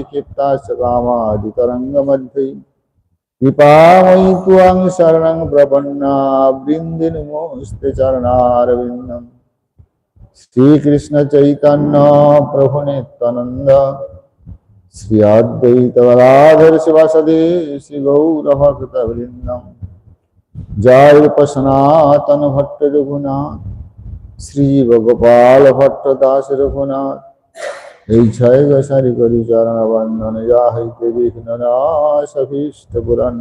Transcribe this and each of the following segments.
क्षेप्ता सकामादितरङ्गमध्ये कृपामयि त्वां शरणं प्रपन्ना वृन्दिनुमोस्ते चरणारविन्दम् श्रीकृष्णचैतन्य प्रभुनित्यानन्द श्री अद्वैतवराधर शिवासदे श्रीगौरभकृतवृन्दम् जय उपासनातन भट्ट रघुनाथ श्री भगोपाल भट्ट दास रघुनाथ এই ছয় গসারি করি চরণ বন্ধন যা হইতে বিঘ্ন নাশভীষ্ট পুরাণ।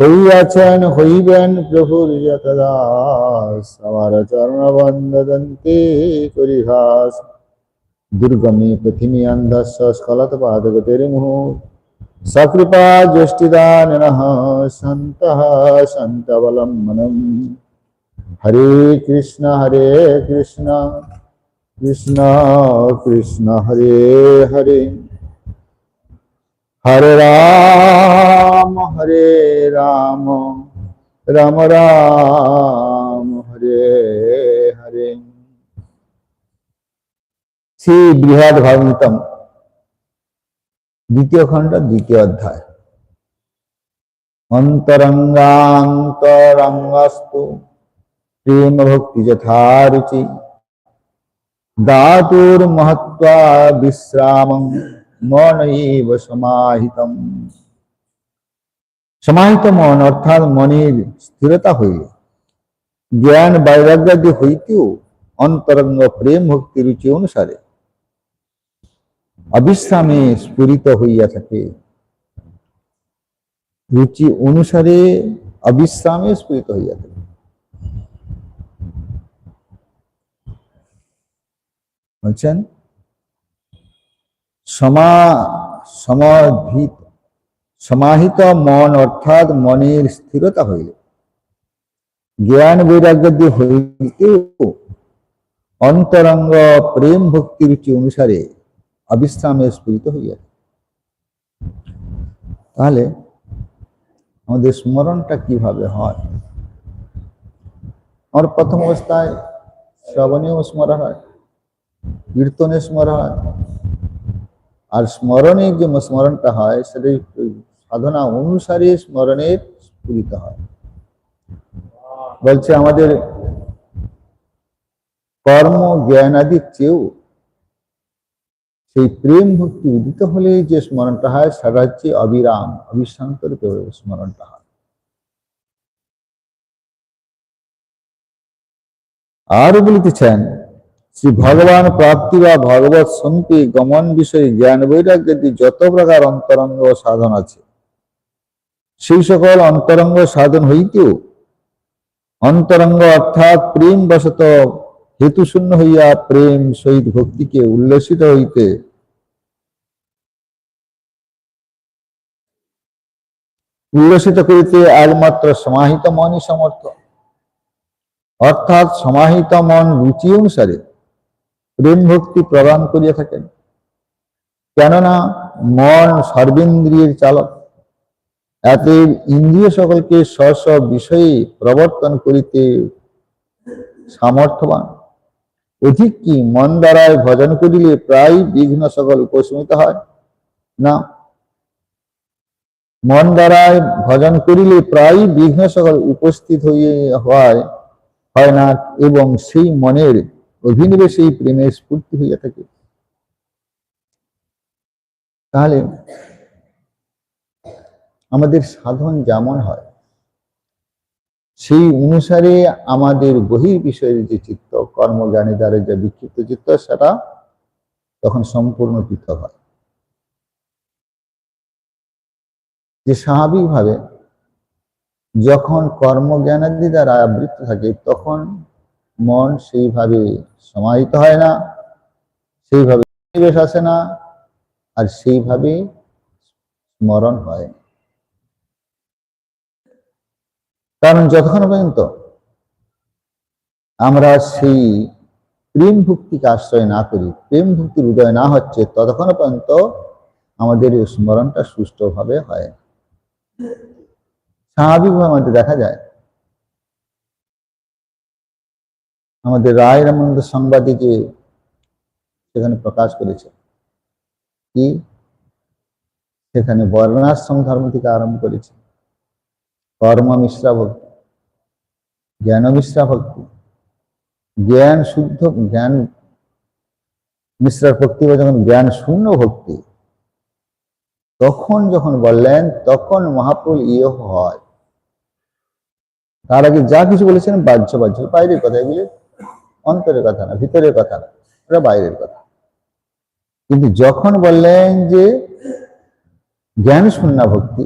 হইয়াছেন, হইবেন প্রভুর যত দাস আমার চরণ বন্দন্তে করি ঘাস দুর্গমী পৃথিবী অন্ধস্য, স্খলত পাদগতির মুহুর সকৃপা জ্যেষ্ঠিদাননः সন্তः সন্তবলম্বনম হরে কৃষ্ণ হরে কৃষ্ণ। কৃষ্ণ কৃষ্ণ হরে হরে। হরে রাম হরে রাম। রাম রাম, হরে হরে। শ্রী বৃহৎ ভাগবতম, দ্বিতীয় খণ্ড, দ্বিতীয় অধ্যায়। অন্তরঙ্গান্তরঙ্গস্তু প্রেম ভক্তি যথা মহত্বা বিশ্রামং মনৈব সমাহিতম। সমাহিত মন অর্থাৎ মনের স্থিরতা হইলে। জ্ঞান বৈরাগ্যাদি হইতেও অন্তরঙ্গ প্রেম ভক্তি রুচি অনুসারে অবিশ্রামে স্ফুরিত হইয়া থাকে। রুচি অনুসারে অবিশ্রামে স্ফুরিত হইয়া থাকে। বলছেন, সমা সমাধিত সমাহিত মন অর্থাৎ মনের স্থিরতা হইলে। জ্ঞান বৈরাগ্য হইতেও অন্তরঙ্গ প্রেম ভক্তি রুচি অনুসারে অবিশ্রামে স্ফুরিত হইয়া তাহলে আমাদের স্মরণটা কীভাবে হয়? আমার প্রথম অবস্থায় শ্রবণীয় স্মরণ হয়। কীর্তনে স্মরণ। হয় আর স্মরণে যে স্মরণটা হয়, সেটা সাধনা অনুসারে স্মরণের স্ফুরিত হয়। বলছে আমাদের কর্ম জ্ঞান আদির চেয়েও সেই প্রেম ভক্তি উদিত হলে যে স্মরণটা হয়, সেটা হচ্ছে অবিরাম অবিশ্রান্ত স্মরণটা হয়। আরও বলিতেছেন শ্রী ভগবান প্রাপ্তি বা ভগবত সন্তি গমন বিষয়ে জ্ঞান বৈরাগ্যের যত প্রকার অন্তরঙ্গ সাধন আছে। সেই সকল অন্তরঙ্গ সাধন হইতেও অন্তরঙ্গ অর্থাৎ প্রেম বশত হেতুশূন্য হইয়া প্রেম সহিত ভক্তিকে উল্লসিত হইতে উল্লসিত করিতে একমাত্র সমাহিত মনই সমর্থ। অর্থাৎ সমাহিত মন রুচি অনুসারে প্রেম ভক্তি প্রদান করিয়া থাকেন। কেননা মন সর্বেন্দ্রিয়ের চালক। এত ইন্দ্রিয় সকলকে স্ব স্ব বিষয়ে প্রবর্তন করিতে সামর্থ্যবান। অধিক কি মন দ্বারায় ভজন করিলে প্রায় বিঘ্ন সকল উপশমিত হয়? না। মন দ্বারায় ভজন করিলে প্রায় বিঘ্ন সকল উপস্থিত হইয়ে হয় হয় না, এবং সেই মনের অভিনিবেশেই প্রেমের স্ফূর্তি হইয়া থাকে। তাহলে আমাদের সাধন যেমন হয়, সেই অনুসারে আমাদের বহির বিষয়ের যে চিত্ত, কর্মজ্ঞানী দ্বারা যে বিক্ষিপ্ত চিত্ত, সেটা তখন সম্পূর্ণ পৃথক হয়। যে স্বাভাবিকভাবে যখন কর্মজ্ঞানাদি দ্বারা আবৃত্ত থাকে, তখন মন সেইভাবে সমাহিত হয় না, সেইভাবে নিবেশ আসে না, আর সেইভাবে স্মরণ হয়। কারণ যতক্ষণ পর্যন্ত আমরা সেই প্রেম ভক্তিকে আশ্রয় না করি, প্রেম ভক্তির উদয় না হচ্ছে, ততক্ষণ পর্যন্ত আমাদের স্মরণটা সুষ্ঠুভাবে হয় স্বাভাবিকভাবে আমাদের দেখা যায় আমাদের রায় রামানন্দ সংবাদে যে সেখানে প্রকাশ করেছে, কি? সেখানে বর্ণাশ্রম ধর্ম থেকে আরম্ভ করেছে। কর্ম মিশ্রা ভক্তি, জ্ঞান মিশ্রা ভক্তি, জ্ঞান শুদ্ধ, জ্ঞান মিশ্রার ভক্তি বা যখন জ্ঞান শূন্য ভক্তি, তখন যখন বললেন, তখন মহাপ্রভু ইয়ে হয়। তার আগে যা কিছু বলেছেন বাহ্য বাহ্য, বাইরের কথা এগুলি অন্তরের কথা না, ভিতরের কথা না এটা বাইরের কথা। কিন্তু যখন বললেন যে জ্ঞান শূন্য ভক্তি,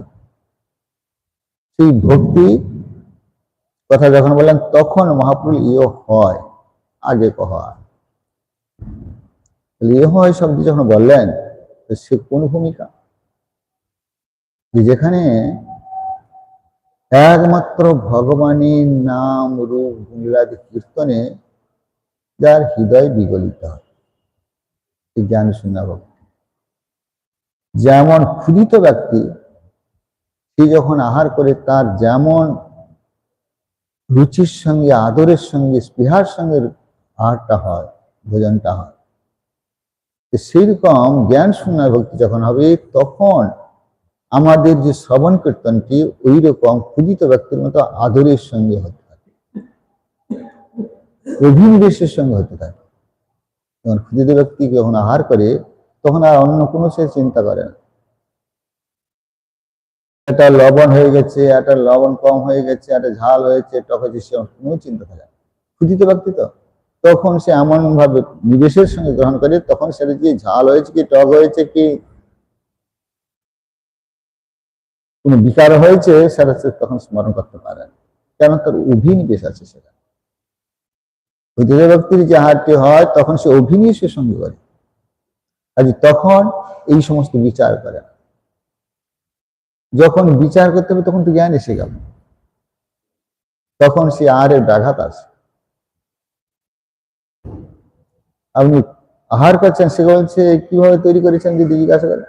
সেই ভক্তি কথা যখন বললেন, তখন মহাপ্রভু ইয়ে হয়, আগে কহা ইয়ে হয় শব্দ যখন বললেন সে কোন ভূমিকা? যেখানে একমাত্র ভগবানের নাম রূপ গুণাদি কীর্তনে যার হৃদয় বিগলিত হয়। জ্ঞান শূন্য ভক্তি যেমন ক্ষুদিত ব্যক্তি, সে যখন আহার করে তার যেমন রুচির সঙ্গে, আদরের সঙ্গে, স্পৃহার সঙ্গে আহারটা হয়, ভোজনটা হয় সেই রকম জ্ঞান শূন্য ভক্তি যখন হবে, তখন আমাদের যে শ্রবণ কীর্তনটি ওই রকম ক্ষুদিত ব্যক্তির মতো আদরের সঙ্গে হতে অভিনিবেশের সঙ্গে হতে থাকে। যখন ক্ষুদিত ব্যক্তি যখন আহার করে, তখন আর অন্য কোনো সে চিন্তা করে না। একটা লবণ হয়ে গেছে, একটা লবণ কম হয়ে গেছে, একটা ঝাল হয়েছে টক হয়েছে সে কোনো চিন্তা থাকে ক্ষুদিত ব্যক্তি তো। তখন সে এমন ভাবে নিবেশের সঙ্গে গ্রহণ করে, তখন সেটা কি ঝাল হয়েছে কি, টক হয়েছে কি? কোন বিকার হয়েছে, সেটা সে তখন স্মরণ করতে পারে কেন? তার অভিনিবেশ আছে সেটা। ক্ষুদিত ব্যক্তির যে হারটি হয়, তখন সে অভিনিবেশের সঙ্গে করে। কাজে তখন এই সমস্ত বিচার করে। যখন বিচার করতে হবে, তখন তো জ্ঞান এসে গেল। তখন সে আর এর ব্যাঘাত আছে। আপনি আহার করছেন, সে বলছে কীভাবে তৈরি করেছেন যদি জিজ্ঞাসা করেন?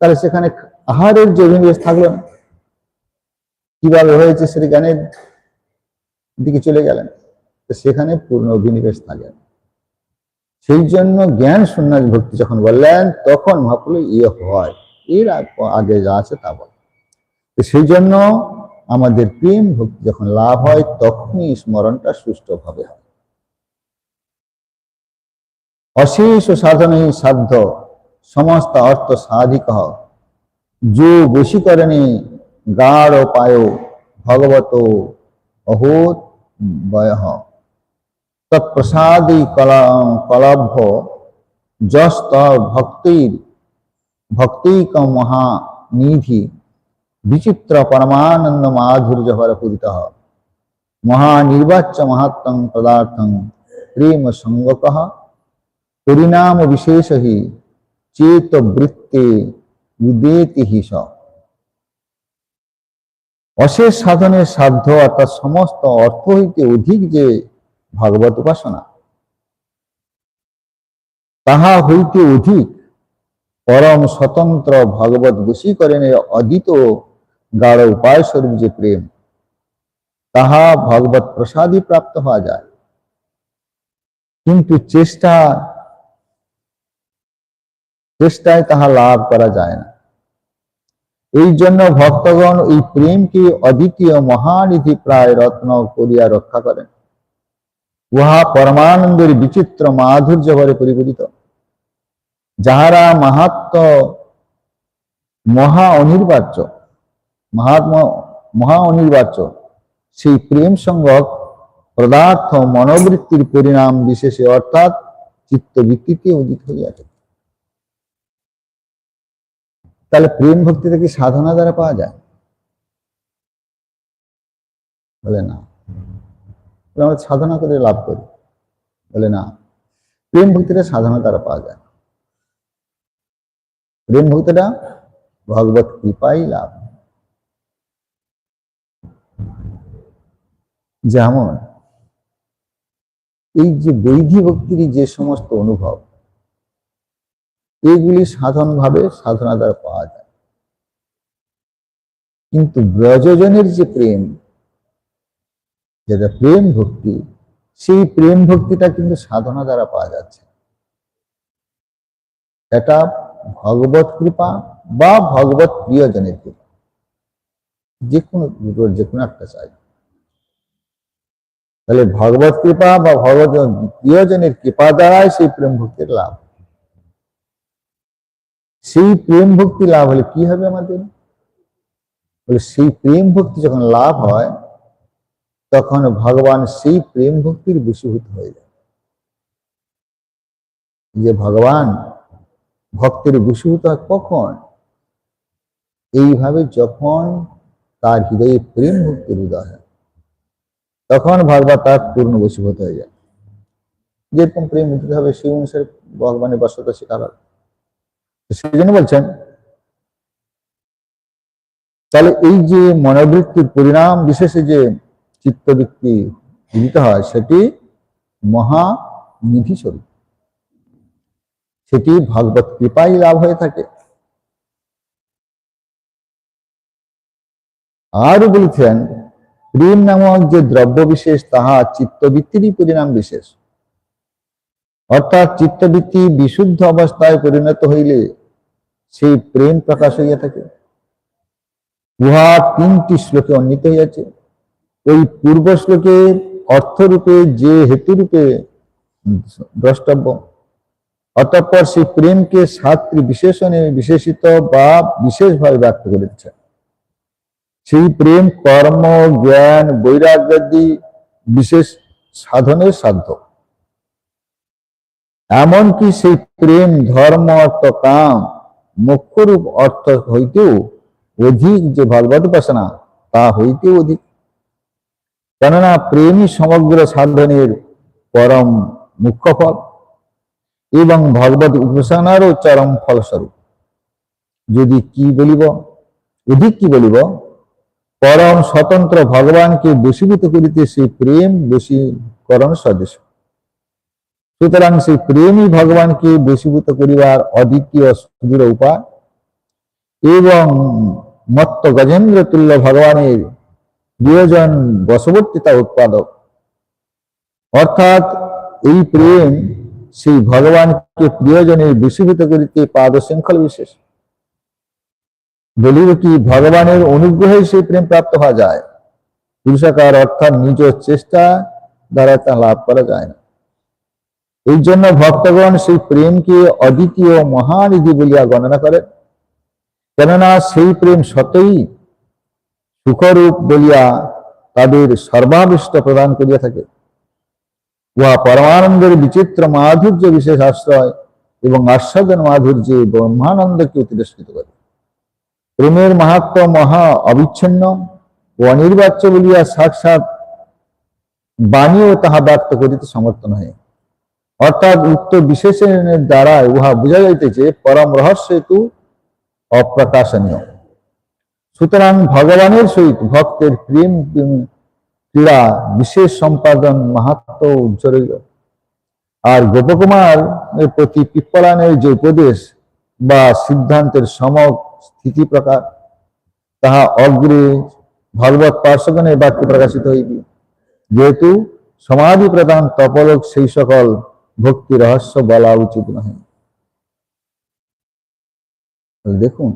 তাহলে সেখানে আহারের যে অভিনিবেশ থাকল না। কীভাবে হয়েছে সেটা জ্ঞানের দিকে চলে গেলেন। সেখানে পূর্ণ অভিনিবেশ থাকে। সেই জন্য জ্ঞান সন্ন্যাস ভক্তি যখন বললেন, তখন মহাপ্রভু ইয়ে হয়। এর আগে যা আছে তা বল। সেই জন্য আমাদের প্রেম ভক্তি যখন লাভ হয়, তখনই স্মরণটা সুষ্ঠুভাবে হয়। অশেষ সাধনে সাধ্য, সমস্ত অর্থ সাধিক। যো বশীকরণে গাঢ় পায়, ভগবত অহোত বয়। তৎপ্রসাদী কলা, কলভ্য যস্ত ভক্তির ভক্তিক মহানিধি বিচিত্র পরমানন্দ মাধুর্য পূরিত মহানির্বাচ্য মাহাত্ম পদার্থং প্রেম সঙ্গক পরিণাম বিশেষ হি চেত বৃত্তে উদেতি হিস অশেষ সাধনের সাধ্য অর্থাৎ সমস্ত অর্থ হইতে অধিক যে ভাগবত উপাসনা। তাহা হইতে অধিক পরম স্বতন্ত্র ভগবত বশীকরণের অদিত গাঢ় উপায় স্বরূপ যে প্রেম, তাহা ভগবত প্রসাদই প্রাপ্ত হওয়া যায়। কিন্তু চেষ্টা, চেষ্টায় তাহা লাভ করা যায় না। এই জন্য ভক্তগণ এই প্রেমকে অদ্বিতীয় মহানিধি প্রায় রত্ন করিয়া রক্ষা করেন। উহা পরমানন্দের বিচিত্র মাধুর্য ভরে পরিপূরিত যাহারা মাহাত্ম মহা অনির্বাচ্য, মহাত্মা মহা অনির্বাচ্য, সেই প্রেম সঙ্গক পদার্থ মনোবৃত্তির পরিণাম বিশেষে অর্থাৎ চিত্তবৃত্তিতে উদিত হইয়াছে। তাহলে প্রেম ভক্তিটা কি সাধনা দ্বারা পাওয়া যায়? বলে না। আমরা সাধনা করে লাভ করি। বলে না, প্রেম ভক্তিটা সাধনা দ্বারা পাওয়া যায় প্রেম ভক্তিটা ভগবত কৃপাই লাভ। যেমন, এই যে বৈধি ভক্তির যে সমস্ত অনুভব এইগুলি সাধনভাবে সাধনা দ্বারা পাওয়া যায়। কিন্তু ব্রজজনের যে প্রেম যেটা প্রেম ভক্তি, সেই প্রেম ভক্তিটা কিন্তু সাধনা দ্বারা পাওয়া যাচ্ছে। এটা ভগবত কৃপা বা ভগবত প্রিয়জনের কৃপা। যে কোনো দুটোর যে কোনো একটা চাই। তাহলে ভগবত কৃপা বা ভগবত প্রিয়জনের কৃপা দ্বারাই সেই প্রেম ভক্তির লাভ। সেই প্রেম ভক্তি লাভ হলে কি হবে আমাদের? বলে সেই প্রেম ভক্তি যখন লাভ হয় তখন ভগবান সেই প্রেম ভক্তির বশীভূত হয়ে যায় যে ভগবান ভক্তের বশীভূত হয় কখন? এইভাবে যখন তার হৃদয়ে প্রেম ভক্তির উদয় হয় তখন ভগবান তার পূর্ণ বশীভূত হয়ে যায়। যেরকম প্রেম উদিত হবে সেই অনুসারে ভগবানের বসতা শেখার হবে সেই জন্য বলছেন, তাহলে এই যে মনোবৃত্তির পরিণাম, বিশেষে যে চিত্তবৃত্তি উদিত হয়, সেটি মহানিধি স্বরূপ। সেটি ভগবত কৃপাই লাভ হয়ে থাকে। আর বলেছেন প্রেম নামক যে দ্রব্য বিশেষ, তাহা চিত্তবৃত্তিরই পরিণাম বিশেষ। অর্থাৎ চিত্তবৃত্তি বিশুদ্ধ অবস্থায় পরিণত হইলে সেই প্রেম প্রকাশ হইয়া থাকে। উহা তিনটি শ্লোকে অন্বিত হইয়াছে। ওই পূর্ব শ্লোকে অর্থরূপে যে হেতুরূপে দ্রষ্টব্য, অতঃপর সেই প্রেমকে সাতটি বিশেষণে বিশেষিত বা বিশেষভাবে ব্যক্ত করেছে। সেই প্রেম, কর্ম, জ্ঞান, বৈরাগ্যাদি বিশেষ সাধনের সাধ্য। এমনকি সেই প্রেম, ধর্ম, অর্থ, কাম মুখ্যরূপ অর্থ হইতেও অধিক যে ভগবত উপাসনা তা হইতেও অধিক। কেননা প্রেমই সমগ্র সাধনের পরম মুখ্য ফল এবং ভগবত উপাসনারও চরম ফলস্বরূপ। যদি কি বলিব? অধিক কি বলিব? পরম স্বতন্ত্র ভগবানকে বশীভূত করিতে সেই প্রেম বশীকরণ সদৃশ সুতরাং সেই প্রেমই ভগবানকে বশীভূত করিবার অদ্বিতীয় সুদূর উপায়। এবং মত্ত গজেন্দ্র তুল্য ভগবানের প্রিয়জন বশবর্তিতা উৎপাদক। অর্থাৎ এই প্রেম সেই ভগবানকে প্রিয়জনের বিশুভিত করিতে পাদ শৃঙ্খল বিশেষ। বলিব কি, ভগবানের অনুগ্রহে সেই প্রেম প্রাপ্ত হওয়া যায়। পুরুষাকার অর্থাৎ নিজ চেষ্টা দ্বারা তা লাভ করা যায় না। এই জন্য ভক্তগণ সেই প্রেমকে অদ্বিতীয় মহানিধি বলিয়া গণনা করে কেননা সেই প্রেম সতই সুখরূপ বলিয়া তাদের সর্বাবিষ্ট প্রদান করিয়া থাকে। উহা পরমানন্দের বিচিত্র মাধুর্য বিশেষ আশ্রয় এবং আস্বাদন মাধুর্যে ব্রহ্মানন্দকে তিরস্কৃত করে। প্রেমের মাহাত্ম মহা অবিচ্ছিন্ন ও অনির্বাচ্য বলিয়া সাক্ষাৎ বাণীও তাহা ব্যক্ত করিতে সমর্থন হয় অর্থাৎ উক্ত বিশেষণের দ্বারা উহা বোঝা যাইতেছে পরম রহস্য অপ্রকাশনীয়। সুতরাং ভগবানের সহিত ভক্তের প্রেম ক্রীড়া, বিশেষ সম্পাদন, মাহাত্ম উজ্জ্বল। আর গোপকুমার প্রতি পিপ্পলানের যে উপদেশ বা সিদ্ধান্তের সমক স্থিতি প্রকার, তাহা অগ্রে ভগবত পার্শ্বগণের বাক্যে প্রকাশিত হইবে। যেহেতু সমাধি প্রদান তপলোক সেই সকল ভক্তি রহস্য বলা উচিত নহে। দেখুন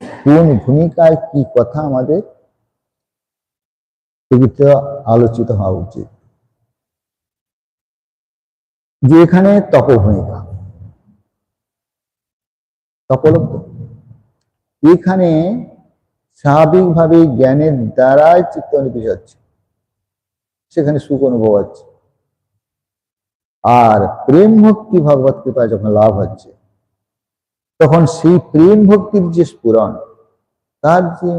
কোন ভূমিকায় কি কথা আমাদের ছবিতে আলোচিত হওয়া উচিত? যে এখানে তপভূমিকা। তপলোক এখানে স্বাভাবিকভাবে জ্ঞানের দ্বারাই চিত্ত অনুভূতি হচ্ছে। সেখানে সুখ অনুভব হচ্ছে। আর প্রেম ভক্তি ভগবত কৃপায় যখন লাভ হচ্ছে তখন সেই প্রেম ভক্তির যে স্ফুরণ, তার যে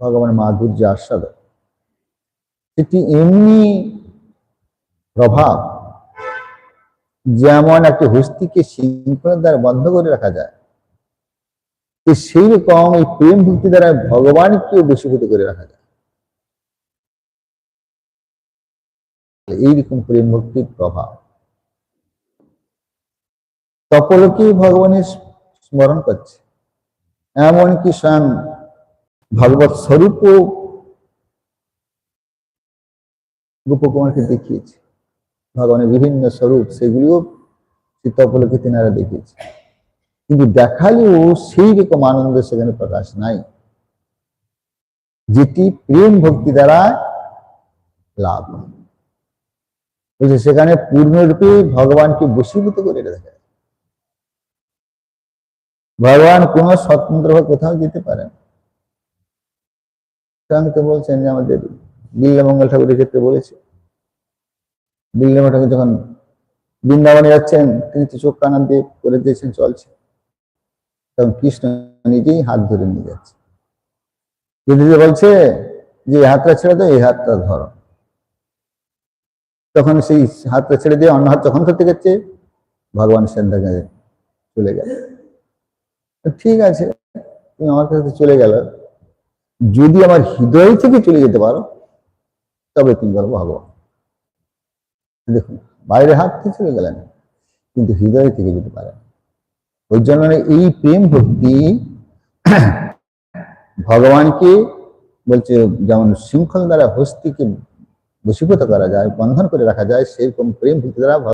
ভগবান মাধুর্য আস্বাদন সেটি এমনি প্রভাব যেমন একটা হস্তিকে শৃঙ্খলার দ্বারা বন্ধ করে রাখা যায় সেই রকম এই প্রেম ভক্তি দ্বারা ভগবানকে বসীভূত করে রাখা যায়। এইরকম প্রেম ভক্তির প্রভাব। তপলকেই ভগবানের স্মরণ করছে এমনকি স্বয়ং ভগবত স্বরূপও গোপকুমারকে দেখিয়েছে ভগবানের বিভিন্ন স্বরূপ, সেগুলিও চিত্তপলকে তিনারা দেখিয়েছে কিন্তু দেখালেও সেই রকম আনন্দ সেখানে প্রকাশ নাই যেটি প্রেম ভক্তি দ্বারা লাভ। বলছে সেখানে পূর্ণরূপে ভগবানকে বসীভূত করে দেখা যায়। ভগবান কোন স্বতন্ত্রভাবে কোথাও যেতে পারেন তো বলছেন যে আমাদের বিল্লামঙ্গল ঠাকুরের ক্ষেত্রে বলেছে। বিল্লাম ঠাকুর যখন বৃন্দাবনে যাচ্ছেন, তিনি তো চোখ কানা দিয়ে করে দিয়েছেন, চলছে। তখন কৃষ্ণ নিজেই হাত ধরে নিয়ে যাচ্ছে। যদি বলছে যে হাতটা ছেড়ে দাও, এই হাতটা ধরো। তখন সেই হাতটা ছেড়ে দিয়ে অন্য হাত যখন ধরতে গেছে, ভগবান সেন্টার কাছে চলে তো ঠিক আছে, তুমি আমার কাছে চলে গেল। যদি আমার হৃদয় থেকে চলে যেতে পারো, তবে তুমি বলো ভগবান দেখুন বাইরে হাত থেকে চলে গেলেন, কিন্তু হৃদয় থেকে যেতে পারেন। ওই জন্য এই প্রেম ভক্তি ভগবানকে বলছে, যেমন শৃঙ্খল দ্বারা হস্তিকে বশীভূত করা যায়, বন্ধন করে রাখা যায়, সেরকম প্রেম ভক্তি দ্বারা